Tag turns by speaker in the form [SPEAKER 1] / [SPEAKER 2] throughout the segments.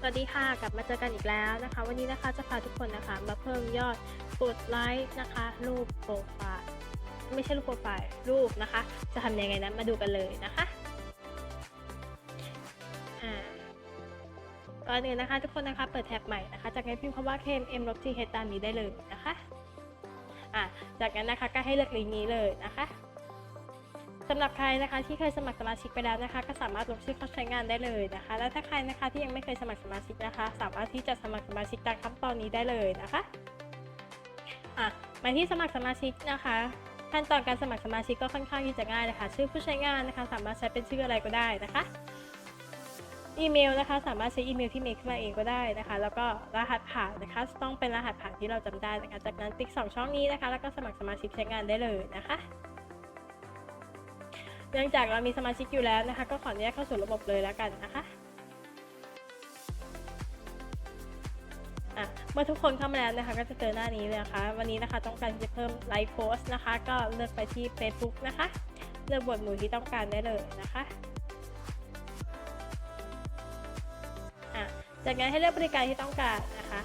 [SPEAKER 1] สวัสดีค่ะ กลับมาเจอกันอีกแล้วนะคะ วันนี้นะคะจะพาทุกคนนะคะ มาเพิ่มยอดกดไลค์นะคะ รูปโปรไฟล์ไม่ใช่รูปโปรไฟล์รูปนะคะ จะทำยังไงนั้นมาดูกันเลยนะคะอ่าก่อนอื่นนะคะ ทุกคนนะคะเปิดแท็บใหม่นะคะ จากนั้นพิมพ์คำว่า KMM ลบ TH ตามนี้ได้เลยนะคะอ่าจากนั้นนะคะก็ให้เลือกลิงก์นี้เลยนะคะ สำหรับใครนะคะที่เคยสมัครสมาชิกไปแล้วนะคะ ก็สามารถลงชื่อเข้าใช้งานได้เลยนะคะ แล้วถ้าใครนะคะที่ยังไม่เคยสมัครสมาชิกนะคะ สามารถที่จะสมัครสมาชิกตามขั้นตอนนี้ได้เลยนะคะอะมาที่สมัครสมาชิกนะคะขั้นตอนการสมัครสมาชิกก็ค่อนข้างที่จะง่ายนะคะ ชื่อผู้ใช้งานนะคะ สามารถใช้เป็นชื่ออะไรก็ได้นะคะอีเมลนะคะ สามารถใช้อีเมลที่เมลขึ้นมาเองก็ได้นะคะ แล้วก็รหัสผ่านนะคะ ต้องเป็นรหัสผ่านที่เราจำได้นะคะ จากนั้นติ๊กสองช่องนี้นะคะ แล้วก็สมัครสมาชิกใช้งานได้เลยนะคะ เนื่องจากเรามีสมาชิกอยู่แล้วนะคะ ก็ขออนุญาตเข้าสู่ระบบเลยแล้วกันนะคะเมื่อทุกคนเข้ามาแล้วนะคะ ก็จะเจอหน้านี้เลยนะคะวันนี้นะคะต้องการจะเพิ่มไลค์โพสนะคะ ก็เลือกไปที่ Facebook นะคะ เลือกบทหมู่ที่ต้องการได้เลยนะคะะจากนั้นให้เลือกบริการที่ต้องการนะคะ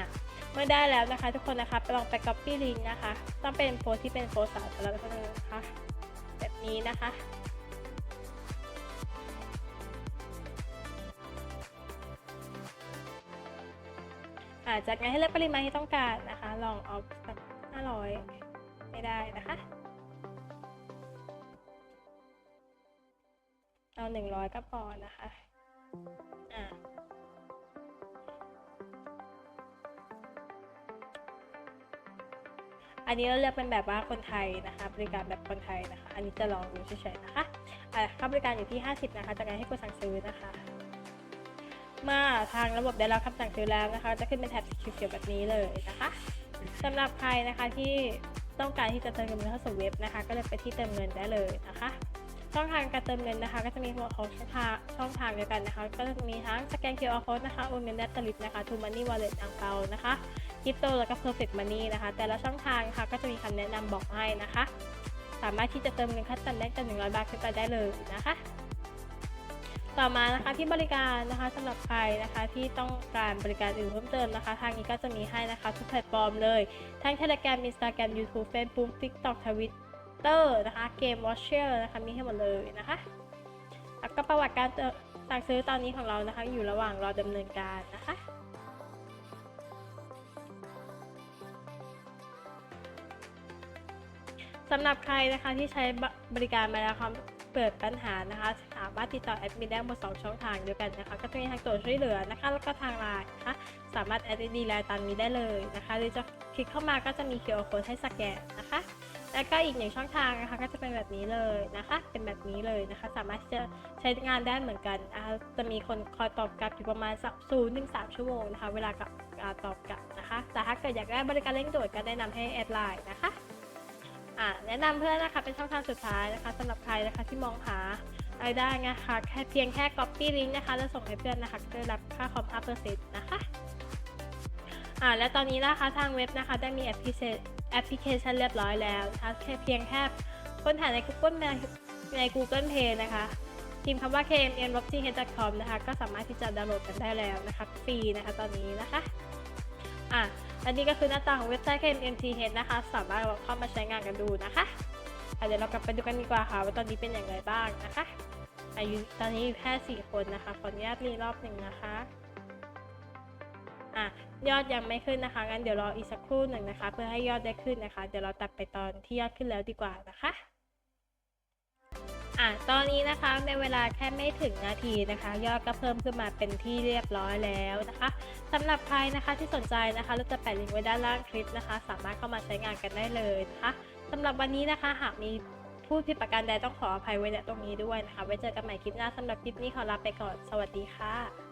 [SPEAKER 1] ะ เมื่อได้แล้วนะคะ ทุกคนนะคะไปลองไป copy link นะคะ ต้องเป็นโพสที่เป็นโพสสาธารณะเท่านั้นนะคะ แบบนี้นะคะอาจากนั้นให้เลือกปริมาณที่ต้องการนะคะ ลองเอาสัก500 ไม่ได้นะคะ เอา 100 ก็พอนะคะ อ่า อันนี้เราเลือกเป็นแบบว่าคนไทยนะคะบริการแบบคนไทยนะคะ อันนี้จะลองดูเฉยๆนะคะอะค่าบริการอยู่ที่ 50 นะคะ จากนั้นให้กดสั่งซื้อนะคะเมื่อทางระบบได้รับคำสั่งซื้อแล้วนะคะ จะขึ้นเป็นแท็บสีเขียวๆแบบนี้เลยนะคะสำหรับใครนะคะที่ต้องการที่จะเติมเงินเข้าสู่เว็บนะคะ ก็เลยไปที่เติมเงินได้เลยนะคะ ช่องทางการเติมเงินนะคะ ก็จะมีหัวของช่องทางช่องทางเดียวกันนะคะ ก็จะมีทั้งสแกน QR code นะคะโอนเงินแนบสลิปนะคะทูมันนี่วอลเล็ตอังเปานะคะคริปโตแล้วก็ perfect money นะคะ แต่ละช่องทางค่ะก็จะมีคำแนะนำบอกให้นะคะ สามารถที่จะเติมเงินขั้นต่ำได้จน100 บาทขึ้นไปได้เลยนะคะ ต่อมานะคะที่บริการนะคะสำหรับใครนะคะที่ต้องการบริการอื่นเพิ่มเติมนะคะ ทางนี้ก็จะมีให้นะคะทุกแพลตฟอร์มเลย ทั้ง Telegram Instagram YouTube Facebook TikTok Twitter นะคะเกม Watcher นะคะ มีให้หมดเลยนะคะ แล้วก็ประวัติการสั่งซื้อตอนนี้ของเรานะคะ อยู่ระหว่างรอดำเนินการนะคะสำหรับใครนะคะที่ใช้บริการมาแล้วครับเปิดปัญหานะคะ สามารถติดต่อแอดมินได้หมด2ช่องทางเดียวกันนะคะ ก็จะมีทางตัวช่วยเหลือนะคะ แล้วก็ทางไลน์นะคะ สามารถแอดดีไลน์ตามนี้ได้เลยนะคะ หรือจะคลิกเข้ามาก็จะมี QR code ให้สแกนนะคะ แล้วก็อีกหนึ่งช่องทางนะคะก็จะเป็นแบบนี้เลยนะคะ เป็นแบบนี้เลยนะคะ สามารถจะใช้งานได้เหมือนกันนะคะจะมีคนคอยตอบกลับอยู่ประมาณสักศูนย์ถึงสามชั่วโมงนะคะ เวลากับตอบกลับนะคะ แต่ถ้าเกิดอยากได้บริการเร่งด่วนก็แนะนำให้แอดไลน์นะคะแนะนำเพื่อนนะคะเป็นช่องทางสุดท้ายนะคะสำหรับใครนะคะที่มองหารายได้นะคะแค่เพียงแค่ copy link นะคะ แล้วส่งให้เพื่อนนะคะก็ได้รับค่าคอม5%นะคะอ่าและตอนนี้นะคะทางเว็บนะคะได้มีแอปพลิเคชัน แอปพลิเคชันเรียบร้อยแล้วนะคะแค่เพียงแค่ค้นหาใน Google ใน Google Play นะคะพิมพ์คำว่า kmn r o b t h c o m นะคะ ก็สามารถที่จะดาวน์โหลดกันได้แล้วนะคะ ฟรีนะคะตอนนี้นะคะ อะ อันนี้ก็คือหน้าตาของเว็บไซต์ KMMTH นะคะ สามารถเข้ามาใช้งานกันดูนะคะะเดี๋ยวเรากลับไปดูกันดีกว่าค่ะ ว่าตอนนี้เป็นอย่างไรบ้างนะคะอายุตอนนี้อยู่แค่สี่คนนะคะ ขออนุญาตรีรอบหนึ่งนะคะ อะยอดยังไม่ขึ้นนะคะงั้นเดี๋ยวรออีกสักครู่หนึ่งนะคะ เพื่อให้ยอดได้ขึ้นนะคะ เดี๋ยวเราตัดไปตอนที่ยอดขึ้นแล้วดีกว่านะคะอะตอนนี้นะคะในเวลาแค่ไม่ถึงนาทีนะคะ ยอดก็เพิ่มขึ้นมาเป็นที่เรียบร้อยแล้วนะคะสำหรับใครนะคะที่สนใจนะคะเราจะแปะลิงก์ไว้ด้านล่างคลิปนะคะ สามารถเข้ามาใช้งานกันได้เลยนะคะสำหรับวันนี้นะคะ หากมีผู้ผิดประการใดต้องขออภัยไว้ณตรงนี้ด้วยนะคะ ไว้เจอกันใหม่คลิปหน้าสำหรับคลิปนี้ขอลาไปก่อนสวัสดีค่ะ